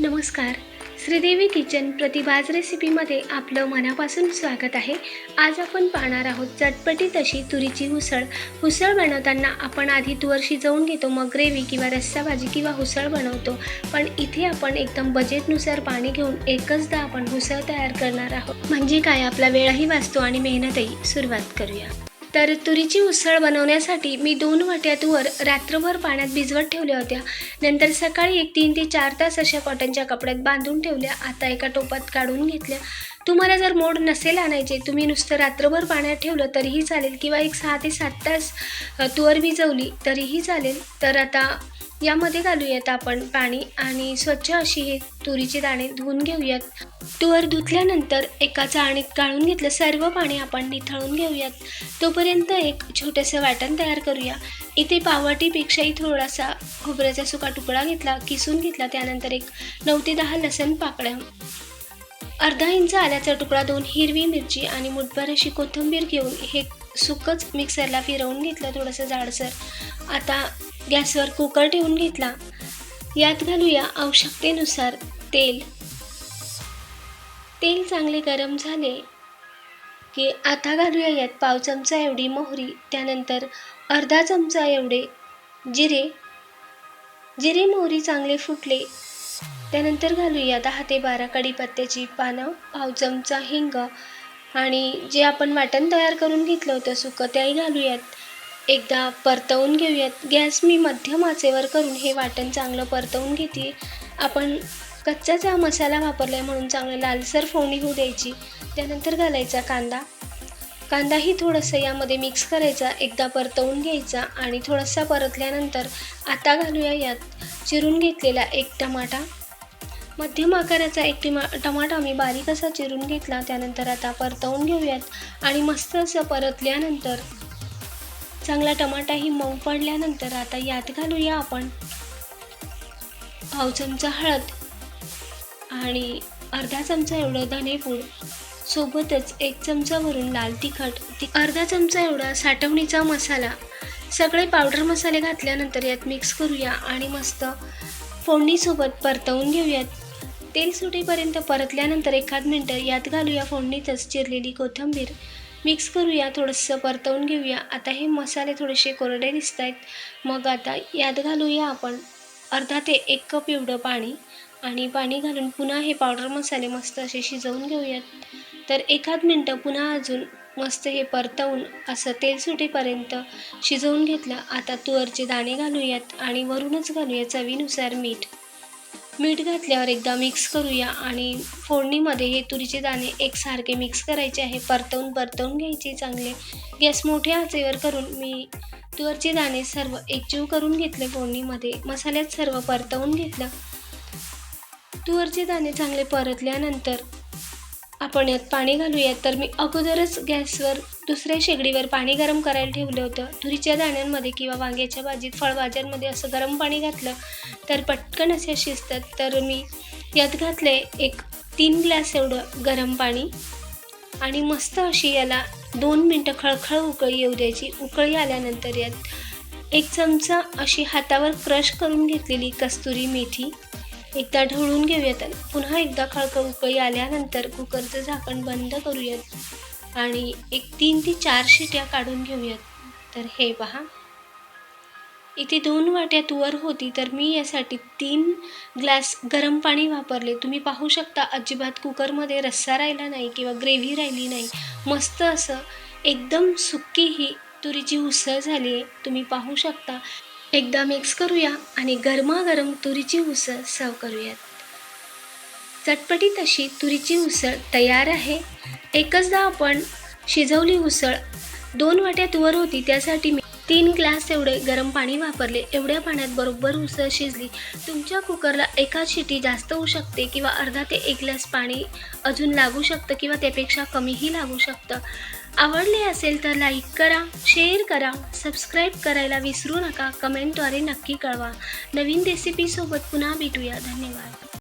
नमस्कार. श्रीदेवी किचन प्रतिभाज रेसिपीमध्ये आपलं मनापासून स्वागत आहे. आज आपण पाहणार आहोत चटपटीत अशी तुरीची उसळ. उसळ बनवताना आपण आधी तुवर शिजवून घेतो मग ग्रेव्ही किंवा रस्सा भाजी किंवा उसळ बनवतो. पण इथे आपण एकदम बजेटनुसार पाणी घेऊन एकचदा आपण उसळ तयार करणार आहोत. म्हणजे काय? आपला वेळही वाचतो आणि मेहनतही सुरुवात करूया. तर तुरीची उसळ बनवण्यासाठी मी दोन वाट्या तुवर रात्रभर पाण्यात भिजवत ठेवल्या होत्या. नंतर सकाळी एक तीन ते चार तास अशा कॉटनच्या कपड्यात बांधून ठेवल्या. आता एका टोपात काढून घेतल्या. तुम्हाला जर मोड नसेल आणायचे तुम्ही नुसतं रात्रभर पाण्यात ठेवलं तरीही चालेल किंवा एक सहा ते सात तास तुवर भिजवली तरीही चालेल. तर आता यामध्ये घालूयात आपण पाणी आणि स्वच्छ अशी हे तुरीचे दाणे धुवून घेऊयात. तुवर धुतल्यानंतर एका चाळणीत गाळून घेतलं सर्व पाणी आपण निथळून घेऊयात. तोपर्यंत एक छोटंसं वाटण तयार करूया. इथे पावटीपेक्षाही थोडासा खोबऱ्याचा सुका तुकडा घेतला किसून घेतला त्यानंतर एक नऊ ते दहा लसण पाकळ्या. अर्धा इंच आल्याचा तुकडा दोन हिरवी मिरची आणि मुठभर अशी कोथिंबीर घेऊन हे सुकच मिक्सरला फिरवून घेतलं थोडंसं जाडसर. आता गॅसवर कुकर ठेवून घेतला. यात घालूया आवश्यकतेनुसार तेल. तेल चांगले गरम झाले की आता घालूया यात पाव चमचा एवढी मोहरी त्यानंतर अर्धा चमचा एवढे जिरे. जिरे मोहरी चांगले फुटले. त्यानंतर घालूया दहा ते बारा कढीपत्त्याची पानं पाव चमचा हिंग आणि जे आपण वाटण तयार करून घेतलं होतं सुकं त्याही घालूयात. एकदा परतवून घेऊयात. गॅस मी मध्यम आचेवर करून हे वाटण चांगलं परतवून घेते आपण कच्चाचा मसाला वापरला आहे म्हणून चांगलं लालसर फोडणी होऊ द्यायची. त्यानंतर घालायचा कांदा. कांदाही थोडंसं यामध्ये मिक्स करायचा. एकदा परतवून घ्यायचा आणि थोडासा परतल्यानंतर आता घालूया यात चिरून घेतलेला एक टमाटा. मध्यम आकाराचा एक टिमा टमाटा मी बारीक असा चिरून घेतला. त्यानंतर आता परतवून घेऊयात आणि मस्त असं परतल्यानंतर चांगला टमाटाही मऊ पडल्यानंतर आता यात घालूया आपण पाव चमचा हळद आणि अर्धा चमचा एवढं धनेपूड. सोबतच एक चमचा भरून लाल तिखट ती अर्धा चमचा एवढा साठवणीचा मसाला. सगळे पावडर मसाले घातल्यानंतर यात मिक्स करूया आणि मस्त फोडणीसोबत परतवून घेऊयात. तेल सुटीपर्यंत परतल्यानंतर एखाद मिनटं यात घालूया फोडणीतच चिरलेली कोथिंबीर. मिक्स करूया थोडंसं परतवून घेऊया. आता हे मसाले थोडेसे कोरडे दिसत आहेत मग आता यात घालूया आपण अर्धा ते एक कप एवढं पाणी आणि पाणी घालून पुन्हा हे पावडर मसाले मस्त असे शिजवून घेऊयात. तर एखाद मिनटं पुन्हा अजून मस्त हे परतवून असं तेल सुटेपर्यंत शिजवून घेतलं आता तुवरचे दाणे घालूयात आणि वरूनच घालूया चवीनुसार मीठ. मीठ घातल्यावर एकदा मिक्स करूया आणि फोडणीमध्ये हे तुरीचे दाणे एकसारखे मिक्स करायचे आहे. परतवून परतवून घ्यायचे चांगले. गॅस मोठ्या आचेवर करून मी तुवरचे दाणे सर्व एकजीव करून घेतले फोडणीमध्ये. मसाल्यात सर्व परतवून घेतलं. तुवरचे दाणे चांगले परतल्यानंतर आपण यात पाणी घालूयात. तर मी अगोदरच गॅसवर दुसऱ्या शेगडीवर पाणी गरम करायला ठेवलं होतं. तुरीच्या दाण्यांमध्ये किंवा वांग्याच्या भाजीत फळभाज्यांमध्ये असं गरम पाणी घातलं तर पटकन असे शिजतात. तर मी यात घातले एक तीन ग्लास एवढं गरम पाणी आणि मस्त अशी याला दोन मिनटं खळखळ उकळी येऊ द्यायची. उकळी आल्यानंतर यात एक चमचा अशी हातावर क्रश करून घेतलेली कस्तुरी मेथी एकदा ढवळून घेऊयात पुन्हा एकदा खळखळ उकळी आल्यानंतर कुकरचं झाकण बंद करूयात आणि एक तीन ते चार शिट्या काढून घेऊयात. तर हे पहा. इथे दोन वाट्या तुवर होती तर मी यासाठी तीन ग्लास गरम पाणी वापरले. तुम्ही पाहू शकता अजिबात कुकरमध्ये रस्सा राहिला नाही किंवा ग्रेव्ही राहिली नाही. मस्त असं एकदम सुक्की ही तुरीची उसळ झाली आहे. तुम्ही पाहू शकता एकदा मिक्स करूया आणि गरमागरम तुरीची उसळ सर्व करूयात. चटपटीत अशी तुरीची उसळ तयार आहे. एकचदा आपण शिजवली उसळ दोन वाट्या तुवर होती त्यासाठी मी तीन ग्लास एवढे गरम पाणी वापरले. एवढ्या पाण्यात बरोबर उसळ शिजली. तुमच्या कुकरला एका शिटी जास्त होऊ शकते किंवा अर्धा ते एक ग्लास पाणी अजून लागू शकतं किंवा त्यापेक्षा कमीही लागू शकतं. आवडले असेल तर लाईक करा शेअर करा सबस्क्राईब करायला विसरू नका. कमेंटद्वारे नक्की कळवा. नवीन रेसिपीसोबत पुन्हा भेटूया. धन्यवाद.